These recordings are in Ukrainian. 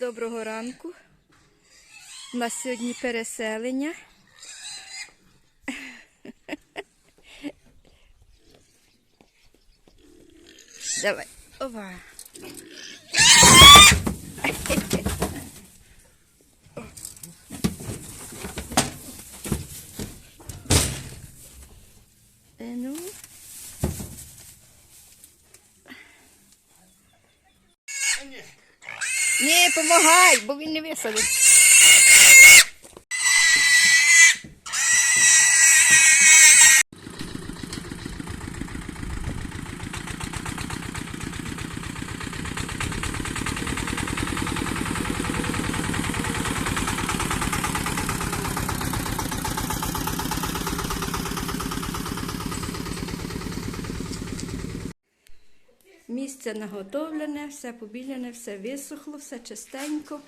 Доброго ранку. У нас сьогодні переселення. Давай. Ова. Е, ну. Помагай, бо він не висадить. Місце наготовлене, все побіляне, все висохло, все чистенько.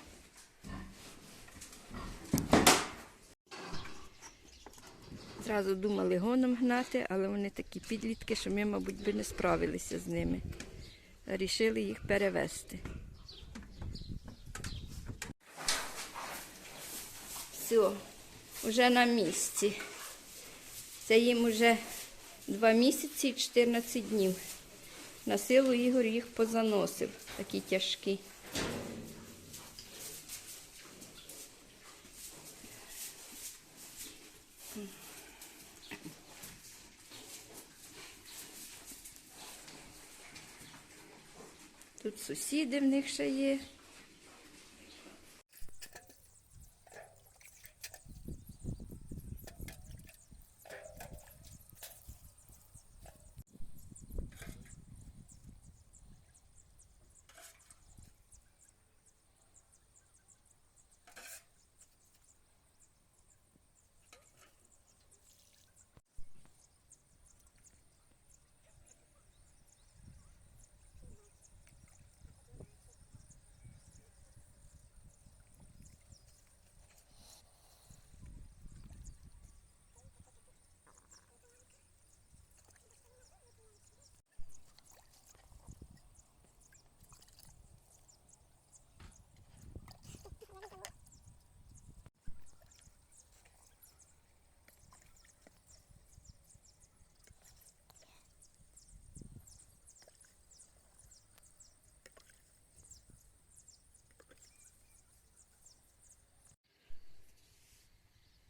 Зразу думали гоном гнати, але вони такі підлітки, що ми, мабуть, би не справилися з ними. Рішили їх перевезти. Все, вже на місці. Це їм вже 2 місяці і 14 днів. На силу Ігор їх позаносив, такі тяжкі. Тут сусіди в них ще є.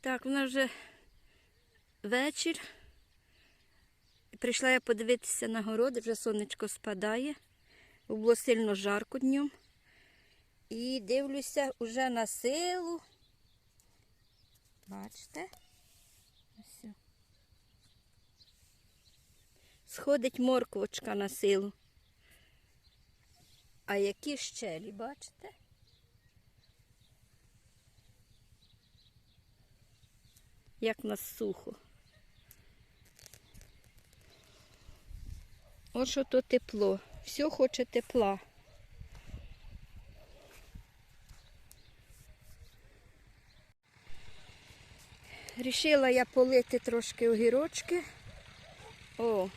Так, у нас вже вечір. Прийшла я подивитися на городи, вже сонечко спадає. Було сильно жарко днем. І дивлюся уже на силу. Бачите? Ось. Сходить морквочка на силу. А які щелі, бачите? Як нас сухо. От що то тепло. Все хоче тепла. Рішила я полити трошки огірочки. О.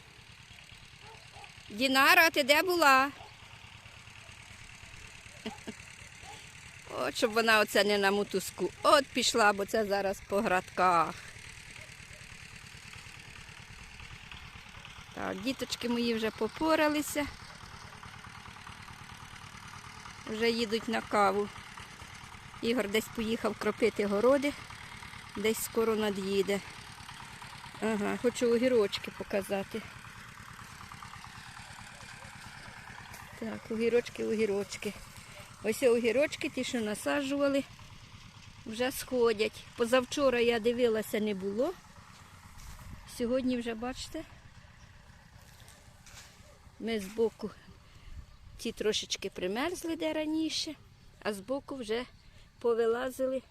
Дінара, ти де була? От щоб вона оце не на мотузку. От пішла, бо це зараз по градках. Так, діточки мої вже попоралися. Вже їдуть на каву. Ігор десь поїхав кропити городи, десь скоро над'їде. Ага, хочу огірочки показати. Так, огірочки, огірочки. Ось огірочки, ті, що насаджували, вже сходять. Позавчора я дивилася, не було. Сьогодні вже, бачите, ми збоку ті трошечки примерзли де раніше, а збоку вже повилазили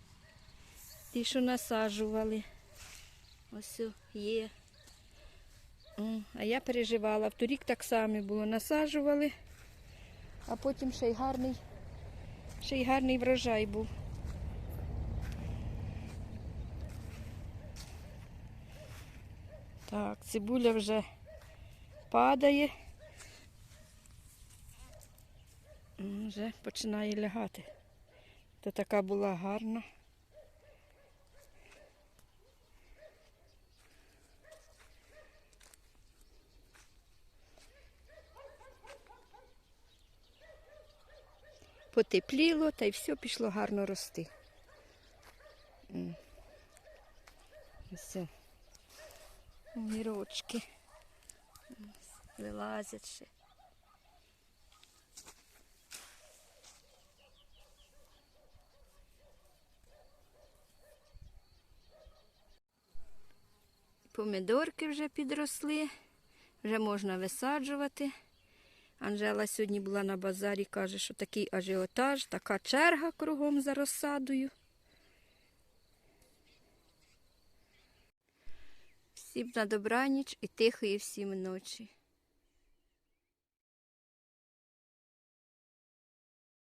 ті, що насаджували. Ось є. А я переживала. В торік так само було. Насаджували, а потім ще й гарний, ще й гарний врожай був. Так, цибуля вже падає. Вже починає лягати. То така була гарна. Потепліло та й все пішло гарно рости. Ось. Огірочки. Вилазять ще. Помидорки вже підросли, вже можна висаджувати. Анжела сьогодні була на базарі, каже, що такий ажіотаж, така черга кругом за розсадою. Всім на добраніч і тихої всім ночі.